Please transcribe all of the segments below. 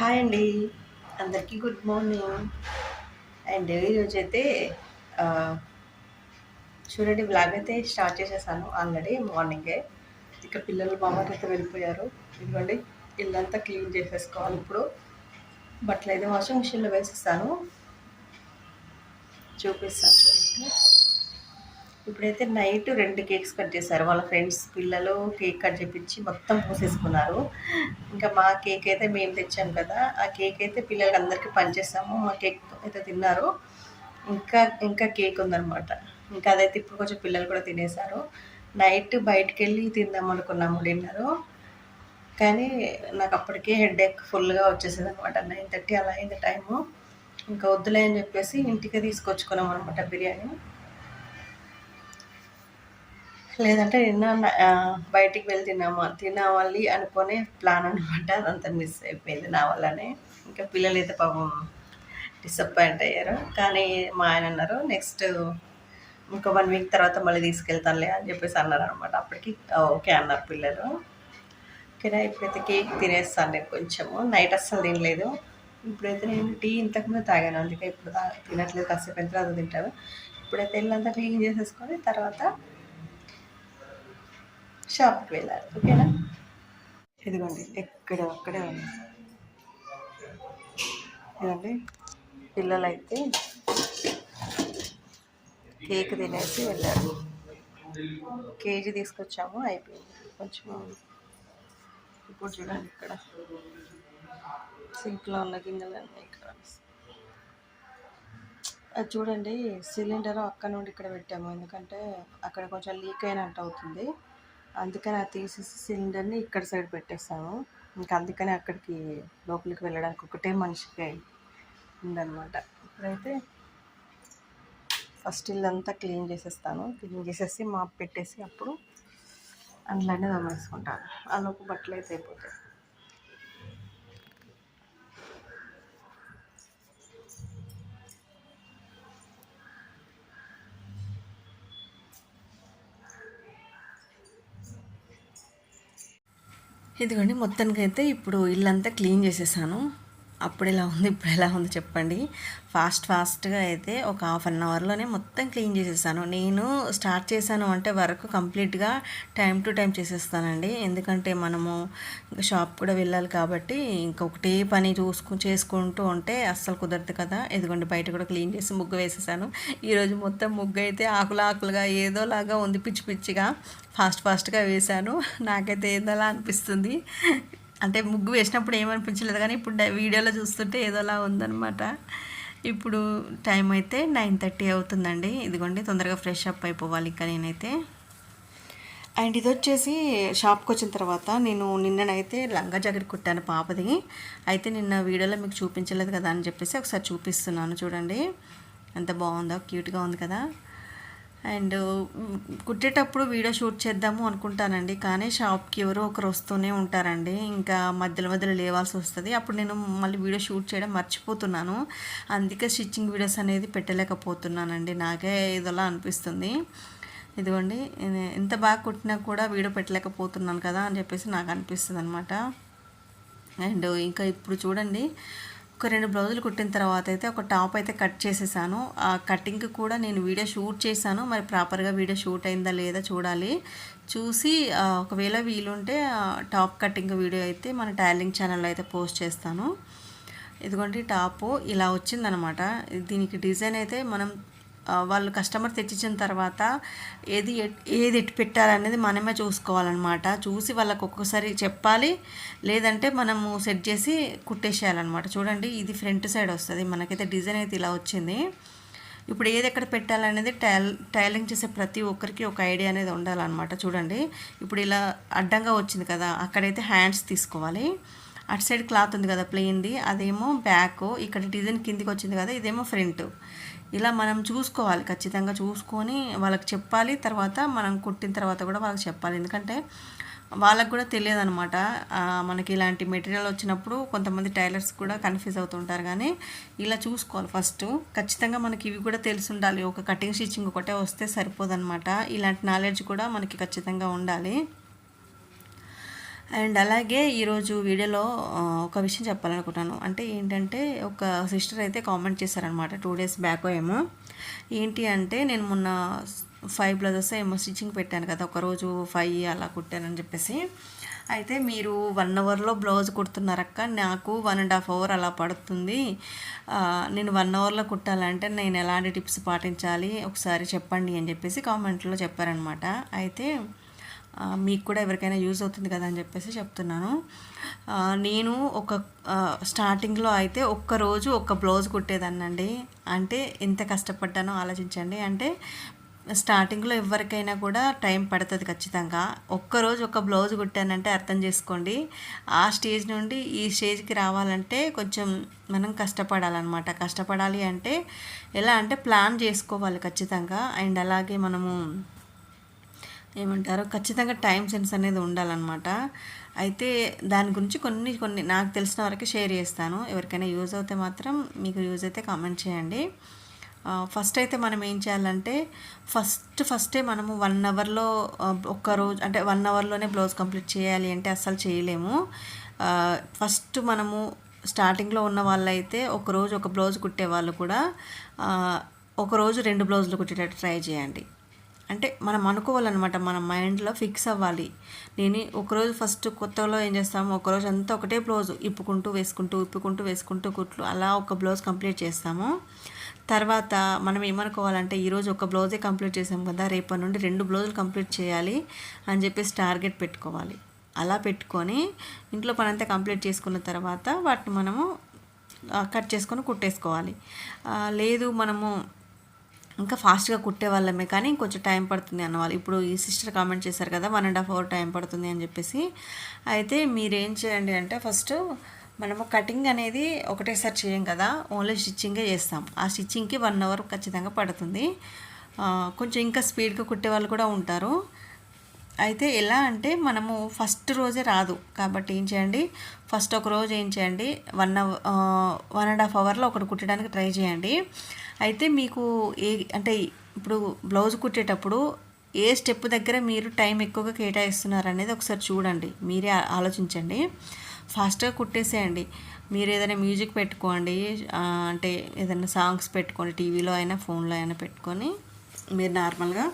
Hi అండి. అందరికీ good morning. And ఈరోజు అయితే చూడండి బ్లాగ్ అయితే స్టార్ట్ చేసేసాను ఆల్రెడీ మార్నింగే ఇక పిల్లలు మామకి అయితే వెళ్ళిపోయారు. ఇదిగోండి ఇల్లంతా క్లీన్ చేసేసుకోవాలి ఇప్పుడు. బట్టలు అయితే వాషింగ్ మిషన్లో వేసేస్తాను చూపిస్తాను చూడండి. ఇప్పుడైతే నైట్ రెండు కేక్స్ కట్ చేశారు. వాళ్ళ ఫ్రెండ్స్ పిల్లలు కేక్ కట్ చేపించి మొత్తం పోసేసుకున్నారు ఇంకా మా కేక్ అయితే మేము తెచ్చాం కదా. ఆ కేక్ అయితే పిల్లలకి అందరికీ పనిచేస్తాము మా కేక్ అయితే తిన్నారు. ఇంకా ఇంకా కేక్ ఉందనమాట ఇంకా అదైతే ఇప్పుడు కొంచెం పిల్లలు కూడా తినేశారు. నైట్ బయటికి వెళ్ళి తిందాం అనుకున్నాము డిన్నరు. కానీ నాకు అప్పటికే హెడ్ ఎక్ ఫుల్గా వచ్చేసింది అనమాట నైన్ థర్టీ అలా అయింది టైము. ఇంకా వద్దులే అని చెప్పేసి ఇంటికి తీసుకొచ్చుకున్నాం అనమాట బిర్యానీ. లేదంటే నిన్న బయటికి వెళ్ళి తినామా తినాలి అనుకునే ప్లాన్ అనమాట అదంతా మిస్ అయిపోయింది నా వల్లనే. ఇంకా పిల్లలు అయితే పాపం డిసప్పాయింట్ అయ్యారు. కానీ మా ఆయన అన్నారు నెక్స్ట్ ఇంకో వన్ వీక్ తర్వాత మళ్ళీ తీసుకెళ్తానులే అని చెప్పేసి అన్నారు అనమాట అప్పటికి ఓకే అన్నారు పిల్లలు. ఓకేనా ఇప్పుడైతే కేక్ తినేస్తాను నేను కొంచెము. నైట్ అస్సలు తినలేదు. ఇప్పుడైతే నేను టీ ఇంతకుముందు తాగాను. అందుకే ఇప్పుడు తినట్లేదు కాసేపు. ఎంత తర్వాత తింటాను ఇప్పుడైతే ఇల్లంతా క్లీన్ చేసేసుకొని తర్వాత షాప్కి వెళ్ళాలి. ఓకేనా? ఇదిగోండి ఎక్కడ అక్కడే ఉంది. ఇదండి పిల్లలైతే కేక్ తినేసి వెళ్ళారు. కేజీ తీసుకొచ్చాము అయిపోయింది. కొంచెం ఇప్పుడు చూడండి ఇక్కడ. సింక్లో ఉన్న గిన్నెలన్నీ ఇక్కడ అది చూడండి సిలిండర్ అక్కడ నుండి ఇక్కడ పెట్టాము. ఎందుకంటే అక్కడ కొంచెం లీక్ అయినట్టు అవుతుంది. అందుకని అది తీసేసి సిలిండర్ని ఇక్కడ సైడ్ పెట్టేస్తాము ఇంకా అందుకని అక్కడికి లోపలికి వెళ్ళడానికి ఒకటే మనిషికి ఉందన్నమాట. ఇప్పుడైతే ఫస్ట్ ఇల్లంతా క్లీన్ చేసేస్తాను. క్లీన్ చేసేసి మాప్ పెట్టేసి అప్పుడు అందులోనే దమ్మేసుకుంటాను ఆ లోపు బట్టలు అయితే అయిపోతాయి. ఇదిగోండి మొత్తానికి అయితే ఇప్పుడు ఇల్లంతా క్లీన్ చేసేసాను. అప్పుడు ఎలా ఉంది ఇప్పుడు ఎలా ఉంది చెప్పండి. ఫాస్ట్ ఫాస్ట్గా అయితే ఒక హాఫ్ అన్ అవర్లోనే మొత్తం క్లీన్ చేసేసాను. నేను స్టార్ట్ చేశాను అంటే వర్క్ కంప్లీట్గా టైం టు టైం చేసేస్తానండి. ఎందుకంటే మనము షాప్ కూడా వెళ్ళాలి కాబట్టి ఇంకొకటి పని చూసుకు చేసుకుంటూ ఉంటే అస్సలు కుదరదు కదా. ఎదుగుండి బయట కూడా క్లీన్ చేసి ముగ్గు వేసేసాను. ఈరోజు మొత్తం ముగ్గు అయితే ఆకులు ఆకులుగా ఏదోలాగా ఉంది పిచ్చి పిచ్చిగా. ఫాస్ట్ ఫాస్ట్గా వేశాను. నాకైతే ఏదోలా అనిపిస్తుంది. అంటే ముగ్గు వేసినప్పుడు ఏమనిపించలేదు కానీ ఇప్పుడు వీడియోలో చూస్తుంటే ఏదోలా ఉందనమాట ఇప్పుడు టైం అయితే నైన్ థర్టీ అవుతుందండి. ఇదిగోండి తొందరగా ఫ్రెష్ అప్ అయిపోవాలి ఇంకా నేనైతే. అండ్ ఇది వచ్చేసి షాప్కి వచ్చిన తర్వాత నేను నిన్ననైతే లంగా జాకెట్ కుట్టాను పాపది. అయితే నిన్న వీడియోలో మీకు చూపించలేదు కదా అని చెప్పేసి ఒకసారి చూపిస్తున్నాను చూడండి. ఎంత బాగుందో క్యూట్గా ఉంది కదా. అండ్ కుట్టేటప్పుడు వీడియో షూట్ చేద్దాము అనుకుంటానండి కానీ షాప్కి ఎవరో ఒకరు వస్తూనే ఉంటారండి. ఇంకా మధ్యలో మధ్యలో లేవాల్సి వస్తుంది. అప్పుడు నేను మళ్ళీ వీడియో షూట్ చేయడం మర్చిపోతున్నాను. అందుకే స్టిచ్చింగ్ వీడియోస్ అనేది పెట్టలేకపోతున్నానండి. నాకే ఇదిలా అనిపిస్తుంది. ఇదిగోండి ఎంత బాగా కుట్టినా కూడా వీడియో పెట్టలేకపోతున్నాను కదా అని చెప్పేసి నాకు అనిపిస్తుంది అనమాట అండ్ ఇంకా ఇప్పుడు చూడండి ఒక రెండు బ్లౌజులు కుట్టిన తర్వాత అయితే ఒక టాప్ అయితే కట్ చేసేసాను. ఆ కటింగ్ కూడా నేను వీడియో షూట్ చేశాను. మరి ప్రాపర్గా వీడియో షూట్ అయిందా లేదా చూడాలి. చూసి ఒకవేళ వీలుంటే టాప్ కటింగ్ వీడియో అయితే మన టైలింగ్ ఛానల్లో అయితే పోస్ట్ చేస్తాను. ఇదిగోండి టాపు. ఇలా వచ్చిందనమాట. దీనికి డిజైన్ అయితే మనం వాళ్ళు కస్టమర్ తెచ్చిచ్చిన తర్వాత ఏది ఏది ఎటు పెట్టాలనేది మనమే చూసుకోవాలన్నమాట. చూసి వాళ్ళకు ఒక్కొక్కసారి చెప్పాలి లేదంటే మనము సెట్ చేసి కుట్టేసేయాలన్నమాట. చూడండి ఇది ఫ్రంట్ సైడ్ వస్తుంది. మనకైతే డిజైన్ అయితే ఇలా వచ్చింది. ఇప్పుడు ఏది ఎక్కడ పెట్టాలనేది టైల్ టైలింగ్ చేసే ప్రతి ఒక్కరికి ఒక ఐడియా అనేది ఉండాలన్నమాట. చూడండి ఇప్పుడు ఇలా అడ్డంగా వచ్చింది కదా అక్కడైతే హ్యాండ్స్ తీసుకోవాలి. అటు సైడ్ క్లాత్ ఉంది కదా ప్లెయిన్ది అదేమో బ్యాక్ ఇక్కడ డిజైన్ కిందికి వచ్చింది కదా ఇదేమో ఫ్రంట్. ఇలా మనం చూసుకోవాలి ఖచ్చితంగా చూసుకొని వాళ్ళకి చెప్పాలి తర్వాత మనం కుట్టిన తర్వాత కూడా వాళ్ళకి చెప్పాలి. ఎందుకంటే వాళ్ళకు కూడా తెలియదు అనమాట మనకి ఇలాంటి మెటీరియల్ వచ్చినప్పుడు కొంతమంది టైలర్స్ కూడా కన్ఫ్యూజ్ అవుతుంటారు. కానీ ఇలా చూసుకోవాలి ఫస్ట్. ఖచ్చితంగా మనకి ఇవి కూడా తెలిసి ఉండాలి ఒక కటింగ్ స్టిచ్చింగ్ ఒకటే వస్తే సరిపోదన్నమాట. ఇలాంటి నాలెడ్జ్ కూడా మనకి ఖచ్చితంగా ఉండాలి. అండ్ అలాగే ఈరోజు వీడియోలో ఒక విషయం చెప్పాలనుకుంటాను అంటే ఏంటంటే ఒక సిస్టర్ అయితే కామెంట్ చేశారనమాట టూ డేస్ బ్యాక్ ఏమో. ఏంటి అంటే నేను మొన్న ఫైవ్ బ్లౌజెస్ ఏమో స్టిచ్చింగ్ పెట్టాను కదా ఒకరోజు ఫైవ్ అలా కుట్టానని చెప్పేసి. అయితే మీరు వన్ అవర్లో బ్లౌజ్ కుడుతున్నారక్క నాకు వన్ అండ్ హాఫ్ అవర్ అలా పడుతుంది. నేను వన్ అవర్లో కుట్టాలంటే నేను ఎలాంటి టిప్స్ పాటించాలి? ఒకసారి చెప్పండి అని చెప్పేసి కామెంట్లో చెప్పారనమాట అయితే మీకు కూడా ఎవరికైనా యూజ్ అవుతుంది కదా అని చెప్పేసి చెప్తున్నాను. నేను ఒక స్టార్టింగ్లో అయితే ఒక్క రోజు ఒక బ్లౌజ్ కుట్టేదాన్నండి. అంటే ఎంత కష్టపడ్డానో ఆలోచించండి. అంటే స్టార్టింగ్లో ఎవరికైనా కూడా టైం పడుతుంది ఖచ్చితంగా. ఒక్కరోజు ఒక బ్లౌజ్ కుట్టానంటే అర్థం చేసుకోండి. ఆ స్టేజ్ నుండి ఈ స్టేజ్కి రావాలంటే కొంచెం మనం కష్టపడాలన్నమాట. కష్టపడాలి అంటే ఎలా అంటే ప్లాన్ చేసుకోవాలి ఖచ్చితంగా. అండ్ అలాగే మనము ఏమంటారు? ఖచ్చితంగా టైం సెన్స్ అనేది ఉండాలన్నమాట. అయితే దాని గురించి కొన్ని కొన్ని నాకు తెలిసిన వరకు షేర్ చేస్తాను. ఎవరికైనా యూజ్ అవుతే మాత్రం మీకు యూజ్ అయితే కామెంట్ చేయండి. ఫస్ట్ అయితే మనం ఏం చేయాలంటే ఫస్ట్ ఫస్టే మనము వన్ అవర్లో ఒక్క రోజు అంటే వన్ అవర్లోనే బ్లౌజ్ కంప్లీట్ చేయాలి అంటే అస్సలు చేయలేము. ఫస్ట్ మనము స్టార్టింగ్లో ఉన్న వాళ్ళైతే ఒక రోజు ఒక బ్లౌజ్ కుట్టే వాళ్ళు కూడా ఒక రోజు రెండు బ్లౌజులు కుట్టేటట్టు ట్రై చేయండి. అంటే మనం అనుకోవాలన్నమాట మన మైండ్లో ఫిక్స్ అవ్వాలి. నేను ఒకరోజు ఫస్ట్ కొత్తలో ఏం చేస్తాము ఒకరోజు అంతా ఒకటే బ్లౌజ్ ఇప్పుకుంటూ వేసుకుంటూ ఇప్పుకుంటూ వేసుకుంటూ కుట్లు అలా ఒక బ్లౌజ్ కంప్లీట్ చేస్తాము. తర్వాత మనం ఏమనుకోవాలంటే ఈరోజు ఒక బ్లౌజే కంప్లీట్ చేసాం కదా రేపటి నుండి రెండు బ్లౌజులు కంప్లీట్ చేయాలి అని చెప్పేసి టార్గెట్ పెట్టుకోవాలి. అలా పెట్టుకొని ఇంట్లో పని అంతా కంప్లీట్ చేసుకున్న తర్వాత వాటిని మనము కట్ చేసుకొని కుట్టేసుకోవాలి. లేదు మనము ఇంకా ఫాస్ట్గా కుట్టే వాళ్ళమే కానీ ఇంకొంచెం టైం పడుతుంది అన్నవాళ్ళు. ఇప్పుడు ఈ సిస్టర్ కామెంట్ చేశారు కదా one and half hour time పడుతుంది అని చెప్పేసి. అయితే మీరేం చేయండి అంటే ఫస్ట్ మనము కటింగ్ అనేది ఒకటేసారి చేయం కదా ఓన్లీ స్టిచ్చింగే చేస్తాం. ఆ స్టిచ్చింగ్కి వన్ అవర్ ఖచ్చితంగా పడుతుంది. కొంచెం ఇంకా స్పీడ్గా కుట్టే వాళ్ళు కూడా ఉంటారు. అయితే ఎలా అంటే మనము ఫస్ట్ రోజే రాదు. కాబట్టి ఏం చేయండి? ఫస్ట్ ఒక రోజు ఏం చేయండి? One hour one and half అవర్లో ఒకటి కుట్టడానికి ట్రై చేయండి. అయితే మీకు ఏ అంటే ఇప్పుడు బ్లౌజ్ కుట్టేటప్పుడు ఏ స్టెప్ దగ్గర మీరు టైం ఎక్కువగా కేటాయిస్తున్నారు అనేది ఒకసారి చూడండి. మీరే ఆలోచించండి. ఫాస్ట్గా కుట్టేసేయండి. మీరు ఏదైనా మ్యూజిక్ పెట్టుకోండి అంటే ఏదైనా సాంగ్స్ పెట్టుకోండి టీవీలో అయినా ఫోన్లో అయినా పెట్టుకొని మీరు నార్మల్గా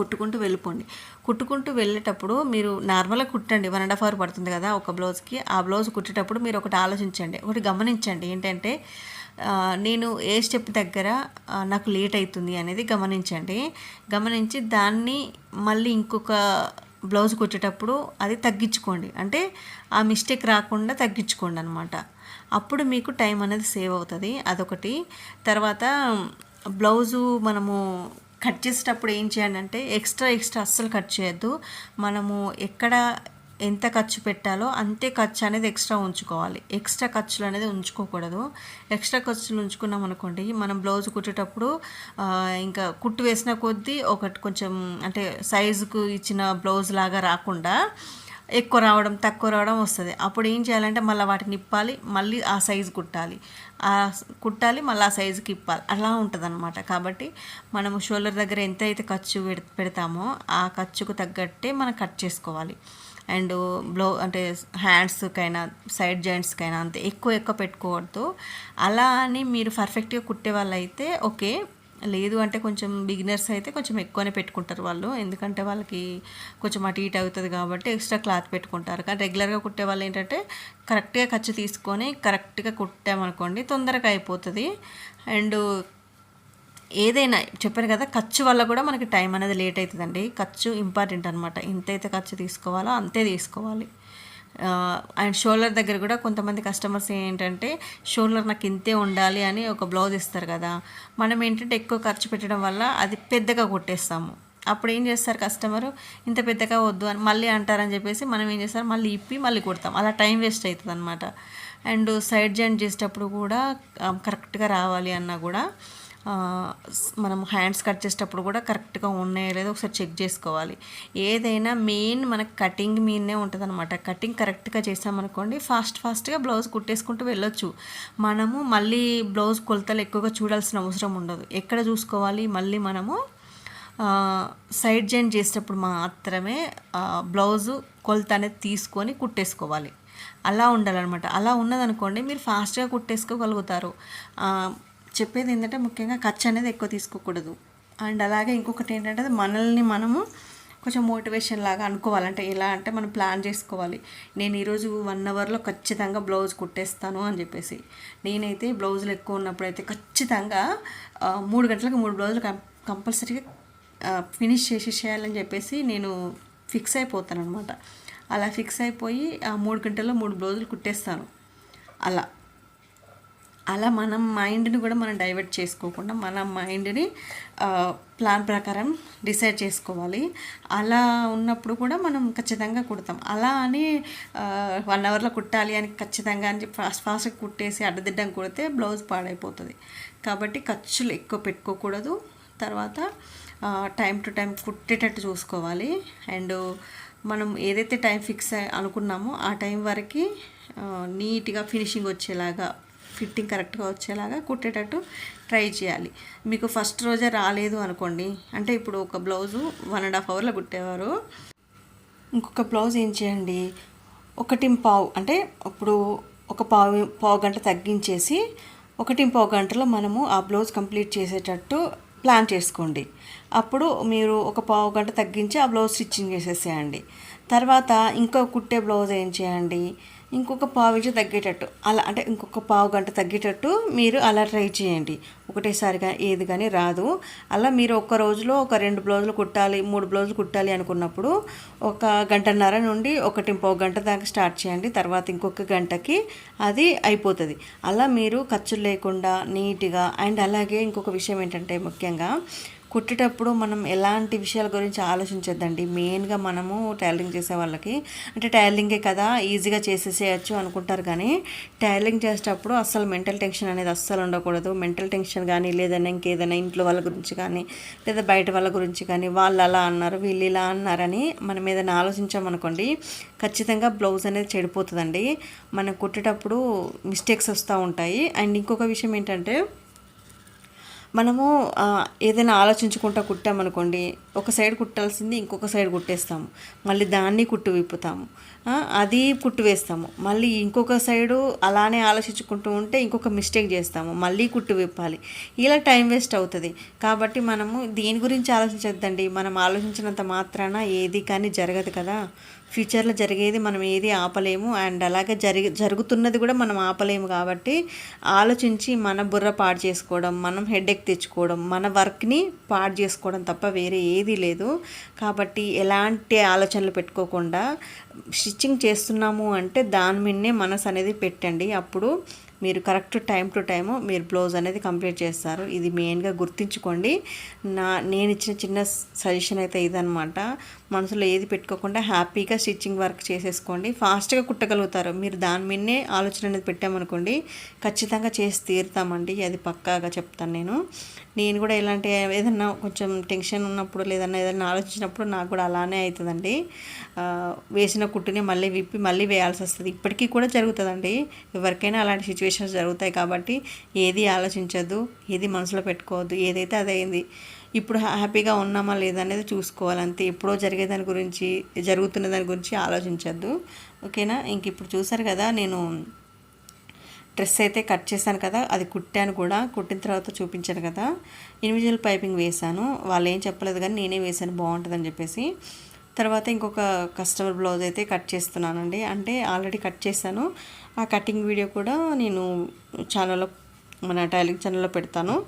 కుట్టుకుంటూ వెళ్ళిపోండి. కుట్టుకుంటూ వెళ్ళేటప్పుడు మీరు నార్మల్గా కుట్టండి. వన్ అండ్ హాఫ్ అవర్ పడుతుంది కదా ఒక బ్లౌజ్కి ఆ బ్లౌజ్ కుట్టేటప్పుడు మీరు ఒకటి ఆలోచించండి. ఒకటి గమనించండి. ఏంటంటే నేను ఏ స్టెప్ దగ్గర నాకు లేట్ అవుతుంది అనేది గమనించండి. గమనించి దాన్ని మళ్ళీ ఇంకొక బ్లౌజ్ కుట్టేటప్పుడు అది తగ్గించుకోండి. అంటే ఆ మిస్టేక్ రాకుండా తగ్గించుకోండి అనమాట అప్పుడు మీకు టైం అనేది సేవ్ అవుతుంది. అదొకటి. తర్వాత బ్లౌజు మనము కట్ చేసేటప్పుడు ఏం చేయాలంటే ఎక్స్ట్రా ఎక్స్ట్రా అస్సలు కట్ చేయొద్దు. మనము ఎక్కడ ఎంత ఖర్చు పెట్టాలో అంతే ఖర్చు అనేది ఎక్స్ట్రా ఉంచుకోవాలి. ఎక్స్ట్రా ఖర్చులు అనేది ఉంచుకోకూడదు. ఎక్స్ట్రా ఖర్చులు ఉంచుకున్నాం అనుకోండి మనం బ్లౌజ్ కుట్టేటప్పుడు ఇంకా కుట్టు వేసిన కొద్దీ ఒకటి కొంచెం అంటే సైజుకు ఇచ్చిన బ్లౌజ్ లాగా రాకుండా ఎక్కువ రావడం తక్కువ రావడం వస్తుంది. అప్పుడు ఏం చేయాలంటే మళ్ళీ వాటిని నిప్పాలి మళ్ళీ ఆ సైజు కుట్టాలి. కుట్టాలి మళ్ళీ ఆ సైజుకి ఇప్పాలి. అలా ఉంటుంది కాబట్టి మనము షోల్డర్ దగ్గర ఎంత అయితే ఖర్చు పెడ పెడతామో ఆ ఖర్చుకు తగ్గట్టే మనం కట్ చేసుకోవాలి. అండ్ బ్లౌ అంటే హ్యాండ్స్కైనా సైడ్ జాయింట్స్కైనా అంతే ఎక్కువ ఎక్కువ పెట్టుకోవద్దు. అలా అని మీరు పర్ఫెక్ట్గా కుట్టే వాళ్ళు అయితే ఓకే లేదు అంటే కొంచెం బిగినర్స్ అయితే కొంచెం ఎక్కువనే పెట్టుకుంటారు వాళ్ళు. ఎందుకంటే వాళ్ళకి కొంచెం అటు ఇటు అవుతుంది కాబట్టి ఎక్స్ట్రా క్లాత్ పెట్టుకుంటారు. కానీ రెగ్యులర్గా కుట్టే వాళ్ళు ఏంటంటే కరెక్ట్గా ఖర్చు తీసుకొని కరెక్ట్గా కుట్టామనుకోండి తొందరగా అయిపోతుంది. అండ్ ఏదైనా చెప్పాను కదా ఖర్చు వల్ల కూడా మనకి టైం అనేది లేట్ అవుతుందండి. ఖర్చు ఇంపార్టెంట్ అనమాట ఎంతైతే ఖర్చు తీసుకోవాలో అంతే తీసుకోవాలి. అండ్ షోల్డర్ దగ్గర కూడా కొంతమంది కస్టమర్స్ ఏంటంటే షోల్డర్ నాకు ఇంతే ఉండాలి అని ఒక బ్లౌజ్ ఇస్తారు కదా. మనం ఏంటంటే ఎక్కువ ఖర్చు పెట్టడం వల్ల అది పెద్దగా కొట్టేస్తాము. అప్పుడు ఏం చేస్తారు కస్టమర్ ఇంత పెద్దగా వద్దు అని మళ్ళీ అంటారని చెప్పేసి మనం ఏం చేస్తారు? మళ్ళీ ఇప్పి మళ్ళీ కొడతాం. అలా టైం వేస్ట్ అవుతుంది అనమాట అండ్ సైడ్ జాయింట్ చేసేటప్పుడు కూడా కరెక్ట్గా రావాలి అన్నా కూడా మనం హ్యాండ్స్ కట్ చేసేటప్పుడు కూడా కరెక్ట్గా ఉన్నాయో లేదో ఒకసారి చెక్ చేసుకోవాలి. ఏదైనా మెయిన్ మనకి కటింగ్ మీదనే ఉంటుంది అనమాట కటింగ్ కరెక్ట్గా చేసామనుకోండి ఫాస్ట్ ఫాస్ట్గా బ్లౌజ్ కుట్టేసుకుంటూ వెళ్ళొచ్చు. మనము మళ్ళీ బ్లౌజ్ కొలతలు ఎక్కువగా చూడాల్సిన అవసరం ఉండదు. ఎక్కడ చూసుకోవాలి? మళ్ళీ మనము సైడ్ జాయిన్ చేసేటప్పుడు మాత్రమే బ్లౌజు కొలత అనేది తీసుకొని కుట్టేసుకోవాలి. అలా ఉండాలన్నమాట. అలా ఉన్నదనుకోండి మీరు ఫాస్ట్గా కుట్టేసుకోగలుగుతారు. చెప్పేది ఏంటంటే ముఖ్యంగా ఖర్చు అనేది ఎక్కువ తీసుకోకూడదు. అండ్ అలాగే ఇంకొకటి ఏంటంటే మనల్ని మనము కొంచెం మోటివేషన్ లాగా అనుకోవాలంటే ఎలా అంటే మనం ప్లాన్ చేసుకోవాలి. నేను ఈరోజు వన్ అవర్లో ఖచ్చితంగా బ్లౌజ్ కుట్టేస్తాను అని చెప్పేసి. నేనైతే బ్లౌజులు ఎక్కువ ఉన్నప్పుడు అయితే ఖచ్చితంగా మూడు గంటలకు మూడు బ్లౌజులు కం కంపల్సరీగా ఫినిష్ చేసేసేయాలని చెప్పేసి నేను ఫిక్స్ అయిపోతాను అనమాట అలా ఫిక్స్ అయిపోయి ఆ మూడు గంటల్లో మూడు బ్లౌజులు కుట్టేస్తాను. అలా. అలా మనం మైండ్ని కూడా మనం డైవర్ట్ చేసుకోకుండా మన మైండ్ని ప్లాన్ ప్రకారం డిసైడ్ చేసుకోవాలి. అలా ఉన్నప్పుడు కూడా మనం ఖచ్చితంగా కుడతాం. అలా అని వన్ అవర్లో కుట్టాలి అని ఖచ్చితంగా అని ఫాస్ట్ ఫాస్ట్గా కుట్టేసి అడ్డదిడ్డం కుడితే బ్లౌజ్ పాడైపోతుంది. కాబట్టి ఖర్చులు ఎక్కువ పెట్టుకోకూడదు. తర్వాత టైం టు టైం కుట్టేటట్టు చూసుకోవాలి. అండ్ మనం ఏదైతే టైం ఫిక్స్ అనుకున్నామో ఆ టైం వరకు నీట్గా ఫినిషింగ్ వచ్చేలాగా ఫిట్టింగ్ కరెక్ట్గా వచ్చేలాగా కుట్టేటట్టు ట్రై చేయాలి. మీకు ఫస్ట్ రోజే రాలేదు అనుకోండి. అంటే ఇప్పుడు ఒక బ్లౌజు వన్ అండ్ హాఫ్ అవర్లో కుట్టేవారు. ఇంకొక బ్లౌజ్ ఏం చేయండి? ఒకటి పావు అంటే ఇప్పుడు ఒక పావు పావు గంట తగ్గించేసి ఒకటి పావు గంటలో మనము ఆ బ్లౌజ్ కంప్లీట్ చేసేటట్టు ప్లాన్ చేసుకోండి. అప్పుడు మీరు ఒక పావు గంట తగ్గించి ఆ బ్లౌజ్ స్టిచ్చింగ్ చేసేసేయండి. తర్వాత ఇంకో కుట్టే బ్లౌజ్ ఏం చేయండి? ఇంకొక పావు ఇంచు తగ్గేటట్టు. అలా అంటే ఇంకొక పావు గంట తగ్గేటట్టు మీరు అలా ట్రై చేయండి. ఒకటేసారిగా ఏది కానీ రాదు. అలా మీరు ఒక రోజులో ఒక రెండు బ్లౌజులు కుట్టాలి మూడు బ్లౌజులు కుట్టాలి అనుకున్నప్పుడు ఒక గంటన్నర నుండి ఒకటి పావు గంట దాకా స్టార్ట్ చేయండి. తర్వాత ఇంకొక గంటకి అది అయిపోతుంది. అలా మీరు ఖర్చులు లేకుండా నీట్గా అండ్ అలాగే ఇంకొక విషయం ఏంటంటే ముఖ్యంగా కుట్టేటప్పుడు మనం ఎలాంటి విషయాల గురించి ఆలోచించొద్దండి. మెయిన్గా మనము టైలరింగ్ చేసే వాళ్ళకి అంటే టైలరింగే కదా ఈజీగా చేసేసేయచ్చు అనుకుంటారు కానీ టైలరింగ్ చేసేటప్పుడు అస్సలు మెంటల్ టెన్షన్ అనేది అస్సలు ఉండకూడదు. మెంటల్ టెన్షన్ కానీ లేదన్నా ఇంకేదైనా ఇంట్లో వాళ్ళ గురించి కానీ లేదా బయట వాళ్ళ గురించి కానీ వాళ్ళు అలా అన్నారు వీళ్ళు ఇలా అన్నారని మనం ఏదైనా ఆలోచించామనుకోండి ఖచ్చితంగా బ్లౌజ్ అనేది చెడిపోతుందండి. మనం కుట్టేటప్పుడు మిస్టేక్స్ వస్తూ ఉంటాయి. అండ్ ఇంకొక విషయం ఏంటంటే మనము ఏదైనా ఆలోచించుకుంటా కుట్టామనుకోండి ఒక సైడ్ కుట్టాల్సింది ఇంకొక సైడ్ కుట్టేస్తాము. మళ్ళీ దాన్ని కుట్టు విప్పుతాము. అది కుట్టు వేస్తాము. మళ్ళీ ఇంకొక సైడు అలానే ఆలోచించుకుంటూ ఉంటే ఇంకొక మిస్టేక్ చేస్తాము. మళ్ళీ కుట్టు విప్పాలి. ఇలా టైం వేస్ట్ అవుతుంది. కాబట్టి మనము దీని గురించి ఆలోచించద్దండి. మనం ఆలోచించినంత మాత్రాన ఏది కానీ జరగదు కదా. ఫ్యూచర్లో జరిగేది మనం ఏది ఆపలేము. అండ్ అలాగే జరిగి జరుగుతున్నది కూడా మనం ఆపలేము కాబట్టి ఆలోచించి మన బుర్ర పాడు చేసుకోవడం మనం హెడేక్ తెచ్చుకోవడం మన వర్క్ని పాడు చేసుకోవడం తప్ప వేరే ఏదీ లేదు. కాబట్టి ఎలాంటి ఆలోచనలు పెట్టుకోకుండా స్టిచ్చింగ్ చేస్తున్నాము అంటే దాని మీదనే మనసు అనేది పెట్టండి. అప్పుడు మీరు కరెక్ట్ టైం టు టైము మీరు బ్లౌజ్ అనేది కంప్లీట్ చేస్తారు. ఇది మెయిన్గా గుర్తుంచుకోండి. నా నేను ఇచ్చిన చిన్న సజెషన్ అయితే ఇదనమాట మనసులో ఏది పెట్టుకోకుండా హ్యాపీగా స్టిచ్చింగ్ వర్క్ చేసేసుకోండి. ఫాస్ట్గా కుట్టగలుగుతారు. మీరు దాని మీదనే ఆలోచన అనేది పెట్టామనుకోండి ఖచ్చితంగా చేసి తీరుతామండి. అది పక్కాగా చెప్తాను నేను. నేను కూడా ఇలాంటి ఏదన్నా కొంచెం టెన్షన్ ఉన్నప్పుడు లేదన్నా ఏదైనా ఆలోచించినప్పుడు నాకు కూడా అలానే అవుతుందండి వేసిన కుట్టుని మళ్ళీ విప్పి మళ్ళీ వేయాల్సి వస్తుంది. ఇప్పటికీ కూడా జరుగుతుందండి. ఎవరికైనా అలాంటి సిచ్యువేషన్స్ జరుగుతాయి కాబట్టి ఏది ఆలోచించద్దు ఏది మనసులో పెట్టుకోవద్దు. ఏదైతే అదైంది ఇప్పుడు హ్యాపీగా ఉన్నామా లేదా అనేది చూసుకోవాలి అంతే ఎప్పుడో జరిగే దాని గురించి జరుగుతున్న దాని గురించి ఆలోచించద్దు. ఓకేనా? ఇంక ఇప్పుడు చూసారు కదా నేను డ్రెస్ అయితే కట్ చేశాను కదా అది కుట్టాను కూడా. కుట్టిన తర్వాత చూపించాను కదా. ఇండివిజువల్ పైపింగ్ వేశాను. వాళ్ళు ఏం చెప్పలేదు కానీ నేనే వేశాను బాగుంటుందని చెప్పేసి. తర్వాత ఇంకొక కస్టమర్ బ్లౌజ్ అయితే కట్ చేస్తున్నానండి. అంటే ఆల్రెడీ కట్ చేశాను. ఆ కటింగ్ వీడియో కూడా నేను ఛానల్లో మన టైలింగ్ ఛానల్లో పెడతాను.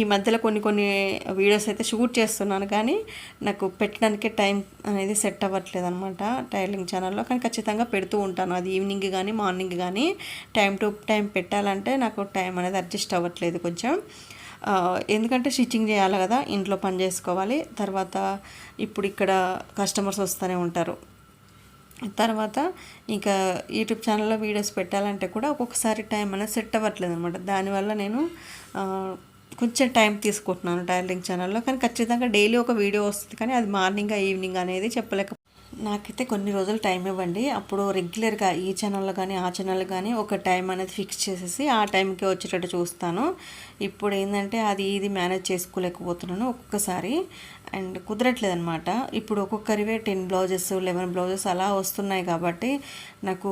ఈ మధ్యలో కొన్ని కొన్ని వీడియోస్ అయితే షూట్ చేస్తున్నాను కానీ నాకు పెట్టడానికే టైం అనేది సెట్ అవ్వట్లేదు అనమాట టైలింగ్ ఛానల్లో. కానీ ఖచ్చితంగా పెడుతూ ఉంటాను. అది ఈవినింగ్ కానీ మార్నింగ్ కానీ టైం టు టైం పెట్టాలంటే నాకు టైం అనేది అడ్జస్ట్ అవ్వట్లేదు కొంచెం. ఎందుకంటే స్టిచ్చింగ్ చేయాలి కదా ఇంట్లో పని చేసుకోవాలి. తర్వాత ఇప్పుడు ఇక్కడ కస్టమర్స్ వస్తూనే ఉంటారు. తర్వాత ఇంకా యూట్యూబ్ ఛానల్లో వీడియోస్ పెట్టాలంటే కూడా ఒక్కొక్కసారి టైం అనేది సెట్ అవ్వట్లేదు అనమాట దానివల్ల నేను కొంచెం టైం తీసుకుంటున్నాను టైలరింగ్ ఛానల్లో. కానీ ఖచ్చితంగా డైలీ ఒక వీడియో వస్తుంది. కానీ అది మార్నింగ్ ఈవినింగ్ అనేది చెప్పలేక నాకైతే కొన్ని రోజులు టైం ఇవ్వండి. అప్పుడు రెగ్యులర్గా ఈ ఛానల్లో కానీ ఆ ఛానల్ కానీ ఒక టైం అనేది ఫిక్స్ చేసేసి ఆ టైంకి వచ్చేటట్టు చూస్తాను. ఇప్పుడు ఏంటంటే అది ఇది మేనేజ్ చేసుకోలేకపోతున్నాను ఒక్కొక్కసారి. అండ్ కుదరట్లేదు అనమాట ఇప్పుడు ఒక్కొక్కరివే టెన్ బ్లౌజెస్ లెవెన్ బ్లౌజెస్ అలా వస్తున్నాయి కాబట్టి నాకు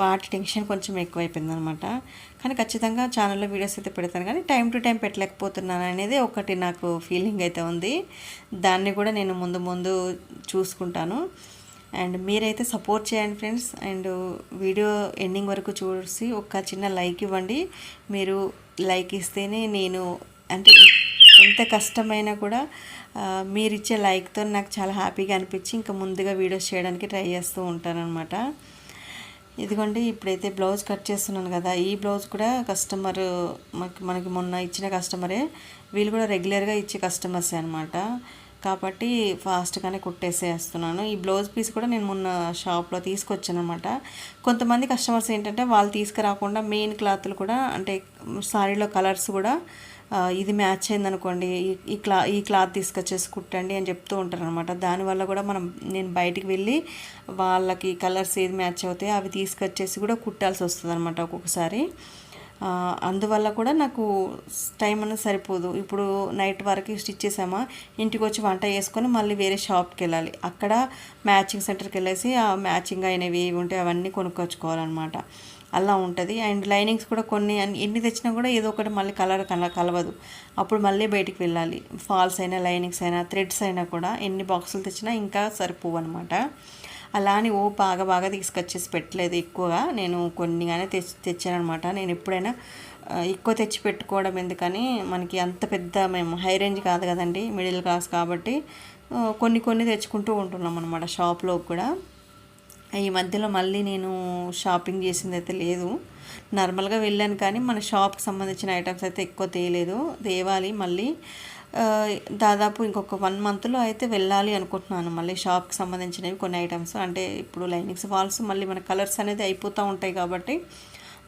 వాటి టెన్షన్ కొంచెం ఎక్కువైపోయింది అనమాట కానీ ఖచ్చితంగా ఛానల్లో వీడియోస్ అయితే పెడతాను. కానీ టైం టు టైం పెట్టలేకపోతున్నాను అనేది ఒకటి నాకు ఫీలింగ్ అయితే ఉంది. దాన్ని కూడా నేను ముందు ముందు చూసుకుంటాను. అండ్ మీరైతే సపోర్ట్ చేయండి ఫ్రెండ్స్. అండ్ వీడియో ఎండింగ్ వరకు చూసి ఒక చిన్న లైక్ ఇవ్వండి. మీరు లైక్ ఇస్తేనే నేను అంటే ఎంత కష్టమైనా కూడా మీరు ఇచ్చే లైక్తో నాకు చాలా హ్యాపీగా అనిపించి ఇంకా ముందుగా వీడియోస్ చేయడానికి ట్రై చేస్తూ ఉంటానన్నమాట. ఇదిగోండి ఇప్పుడైతే బ్లౌజ్ కట్ చేస్తున్నాను కదా ఈ బ్లౌజ్ కూడా కస్టమర్ మనకి మనకి మొన్న ఇచ్చిన కస్టమరే వీళ్ళు కూడా రెగ్యులర్గా ఇచ్చే కస్టమర్సే అనమాట కాబట్టి ఫాస్ట్గానే కుట్టేసేస్తున్నాను. ఈ బ్లౌజ్ పీస్ కూడా నేను మొన్న షాప్లో తీసుకొచ్చాను అనమాట కొంతమంది కస్టమర్స్ ఏంటంటే వాళ్ళు తీసుకురాకుండా మెయిన్ క్లాత్లు కూడా అంటే సారీలో కలర్స్ కూడా ఇది మ్యాచ్ అయిందనుకోండి ఈ క్లా ఈ క్లాత్ తీసుకొచ్చేసి కుట్టండి అని చెప్తూ ఉంటారు అనమాట దానివల్ల కూడా మనం నేను బయటికి వెళ్ళి వాళ్ళకి కలర్స్ ఏది మ్యాచ్ అవుతాయో అవి తీసుకొచ్చేసి కూడా కుట్టాల్సి వస్తుంది అనమాట ఒక్కొక్కసారి అందువల్ల కూడా నాకు టైం అనేది సరిపోదు. ఇప్పుడు నైట్ వరకు స్టిచ్ చేసామా ఇంటికి వచ్చి వంట చేసుకొని మళ్ళీ వేరే షాప్కి వెళ్ళాలి. అక్కడ మ్యాచింగ్ సెంటర్కి వెళ్ళేసి ఆ మ్యాచింగ్ అయినవి ఏవి ఉంటే అవన్నీ కొనుక్కొచ్చుకోవాలన్నమాట. అలా ఉంటుంది. అండ్ లైనింగ్స్ కూడా కొన్ని ఎన్ని తెచ్చినా కూడా ఏదో ఒకటి మళ్ళీ కలర్ కల కలవదు. అప్పుడు మళ్ళీ బయటికి వెళ్ళాలి. ఫాల్స్ అయినా లైనింగ్స్ అయినా థ్రెడ్స్ అయినా కూడా ఎన్ని బాక్సులు తెచ్చినా ఇంకా సరిపోవు అనమాట అలా అని ఓ బాగా బాగా తీసుకొచ్చేసి పెట్టలేదు ఎక్కువగా. నేను కొన్నిగానే తెచ్చి తెచ్చాను అనమాట నేను ఎప్పుడైనా ఎక్కువ తెచ్చి పెట్టుకోవడం ఎందుకని మనకి అంత పెద్ద మేము హై రేంజ్ కాదు కదండి మిడిల్ క్లాస్ కాబట్టి కొన్ని కొన్ని తెచ్చుకుంటూ ఉంటున్నాం అనమాట షాప్లో కూడా. ఈ మధ్యలో మళ్ళీ నేను షాపింగ్ చేసింది అయితే లేదు. నార్మల్గా వెళ్ళాను కానీ మన షాప్కి సంబంధించిన ఐటమ్స్ అయితే ఎక్కువ తేయలేదు తేవాలి మళ్ళీ దాదాపు ఇంకొక వన్ మంత్లో అయితే వెళ్ళాలి అనుకుంటున్నాను. మళ్ళీ షాప్కి సంబంధించినవి కొన్ని ఐటమ్స్. అంటే ఇప్పుడు లైనింగ్స్ వాల్స్ మళ్ళీ మన కలర్స్ అనేది అయిపోతూ ఉంటాయి కాబట్టి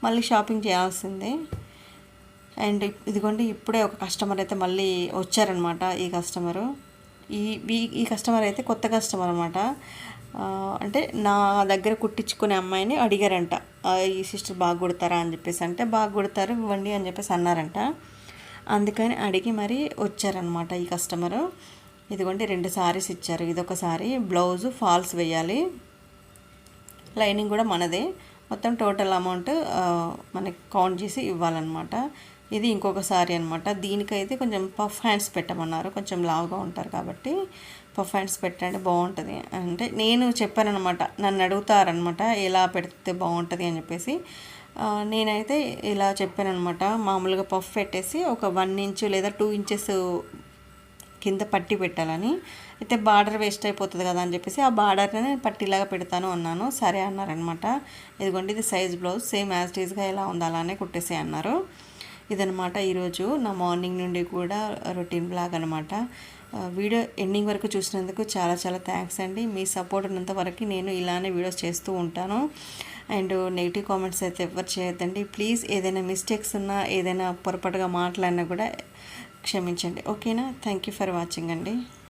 మళ్ళీ షాపింగ్ చేయాల్సిందే. అండ్ ఇదిగోండి ఇప్పుడే ఒక కస్టమర్ అయితే మళ్ళీ వచ్చారనమాట ఈ కస్టమరు. ఈ ఈ కస్టమర్ అయితే కొత్త కస్టమర్ అనమాట అంటే నా దగ్గర కుట్టించుకునే అమ్మాయిని అడిగారంట ఈ సిస్టర్ బాగా కుడతారా? అని చెప్పేసి. అంటే బాగా కుడతారు ఇవ్వండి అని చెప్పేసి అన్నారంట. అందుకని అడిగి మరి వచ్చారనమాట ఈ కస్టమరు. ఇదిగోండి రెండు సారీస్ ఇచ్చారు ఇదొక సారీ బ్లౌజు ఫాల్స్ వేయాలి లైనింగ్ కూడా మనదే మొత్తం టోటల్ అమౌంట్ మనకి కౌంట్ చేసి ఇవ్వాలన్నమాట. ఇది ఇంకొక సారీ అనమాట దీనికైతే కొంచెం పఫ్ హ్యాండ్స్ పెట్టమన్నారు కొంచెం లావుగా ఉంటారు కాబట్టి పఫ్ పెట్టండి బాగుంటుంది. అంటే నేను చెప్పానమాట నన్ను అడుగుతారనమాట ఎలా పెడితే బాగుంటుంది అని చెప్పేసి. నేనైతే ఇలా చెప్పానమాట మామూలుగా పఫ్ పెట్టేసి ఒక వన్ ఇంచ్ లేదా టూ ఇంచెస్ కింద పట్టి పెట్టాలని. అయితే బార్డర్ వేస్ట్ అయిపోతుంది కదా అని చెప్పేసి ఆ బార్డర్ని పట్టిలాగా పెడతాను అన్నాను. సరే అన్నారనమాట ఇదిగోండి ఇది సైజ్ బ్లౌజ్ సేమ్ యాజ్ టీజ్గా ఎలా ఉంది అలానే కుట్టేసి అన్నారు. ఇదనమాట ఈరోజు నా మార్నింగ్ నుండి కూడా రొటీన్ బ్లాగ్ అనమాట వీడియో ఎండింగ్ వరకు చూసినందుకు చాలా చాలా థ్యాంక్స్ అండి. మీ సపోర్ట్ ఉన్నంత వరకు నేను ఇలానే వీడియోస్ చేస్తూ ఉంటాను. అండ్ నెగిటివ్ కామెంట్స్ అయితే ఎవరు చేయొద్దండి. ప్లీజ్ ఏదైనా మిస్టేక్స్ ఉన్నా ఏదైనా పొరపాటుగా మాట్లాడినా కూడా క్షమించండి. ఓకేనా? థ్యాంక్ యూ ఫర్ వాచింగ్ అండి.